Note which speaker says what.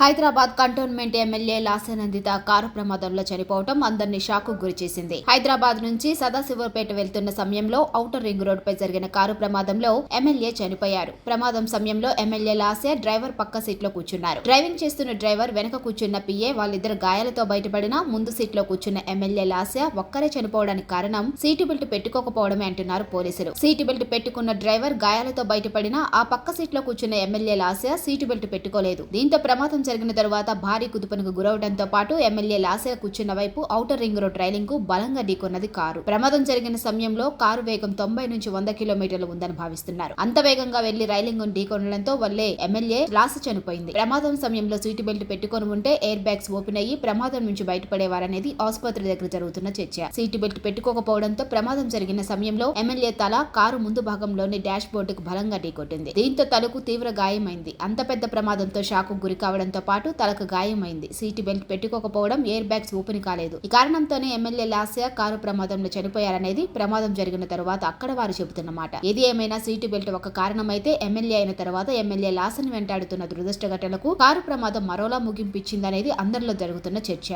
Speaker 1: Hyderabad cantonment MLA Lasya Nanditha car ప్రమాదంలో చనిపోవటం అందరినీ షాకు గురిచేసింది హైదరాబాద్ నుంచి సదాశివర్పేట వెళ్తున్న సమయంలో ఔటర్ రింగ్ రోడ్డుపై జరిగిన కారు ప్రమాదంలో ఎమ్మెల్యే చనిపోయారు. ప్రమాదం సమయంలో ఎమ్మెల్యే లాసే డ్రైవర్ పక్క సీట్లో కూర్చున్నారు. డ్రైవింగ్ చేస్తున్న డ్రైవర్ వెనక కూర్చున్న పిఏ వాళ్ళిద్దరు గాయాలతో బయటపడిన ముందు సీట్లో కూర్చున్న ఎమ్మెల్యే లాసే ఒక్కరే చనిపోవడానికి కారణం సీటు బెల్ట్ పెట్టుకోకపోవడమే అంటున్నారు పోలీసులు. సీటు బెల్ట్ పెట్టుకున్న డ్రైవర్ గాయాలతో బయటపడిన ఆ పక్క సీట్లో కూర్చున్న ఎమ్మెల్యే లాసే సీటు బెల్ట్ పెట్టుకోలేదు. దీంతో ప్రమాదం జరిగిన తరువాత భారీ కుదుపునకు గురవడంతో పాటు ఎమ్మెల్యే లాసే కూర్చున్న వైపు ఔటర్ రింగ్ రోడ్ రైలింగ్కు బలంగా ఢీకొన్నది కారు. ప్రమాదం జరిగిన సమయంలో కారు వేగం తొంభై నుంచి వంద కిలోమీటర్లు ఉందని భావిస్తున్నారు. అంత వేగంగా వెళ్ళి రైలింగ్ ఢీకొనడంతో వల్లే ఎమ్మెల్యే లాస్ చనిపోయింది. ప్రమాదం సమయంలో సీటు బెల్ట్ పెట్టుకొని ఉంటే ఎయిర్ బ్యాగ్స్ ఓపెన్ అయ్యి ప్రమాదం నుంచి బయటపడేవారనేది ఆసుపత్రి దగ్గర జరుగుతున్న చర్చ. సీటు బెల్ట్ పెట్టుకోకపోవడంతో ప్రమాదం జరిగిన సమయంలో ఎమ్మెల్యే తల కారు ముందు భాగంలోని డాష్ బోర్డుకు బలంగా ఢీకొట్టింది. దీంతో తలకు తీవ్ర గాయమైంది. అంత పెద్ద ప్రమాదంతో షాకు గురి కావడంతో పాటు తలకు గాయమైంది. సీటు బెల్ట్ పెట్టుకోకపోవడం ఎయిర్ బ్యాగ్స్ ఓపెన్ కాలేదు. ఈ కారణంతోనే ఎమ్మెల్యే లాస్య కారు ప్రమాదంలో చనిపోయారనేది ప్రమాదం జరిగిన తర్వాత అక్కడ వారు చెబుతున్నమాట. ఏది ఏమైనా సీటు బెల్ట్ ఒక కారణమైతే ఎమ్మెల్యే అయిన తర్వాత ఎమ్మెల్యే లాసని వెంటాడుతున్న దురదృష్ట ఘటనకు కారు ప్రమాదం మరోలా ముగింపిచ్చిందనేది అందరిలో జరుగుతున్న చర్చ.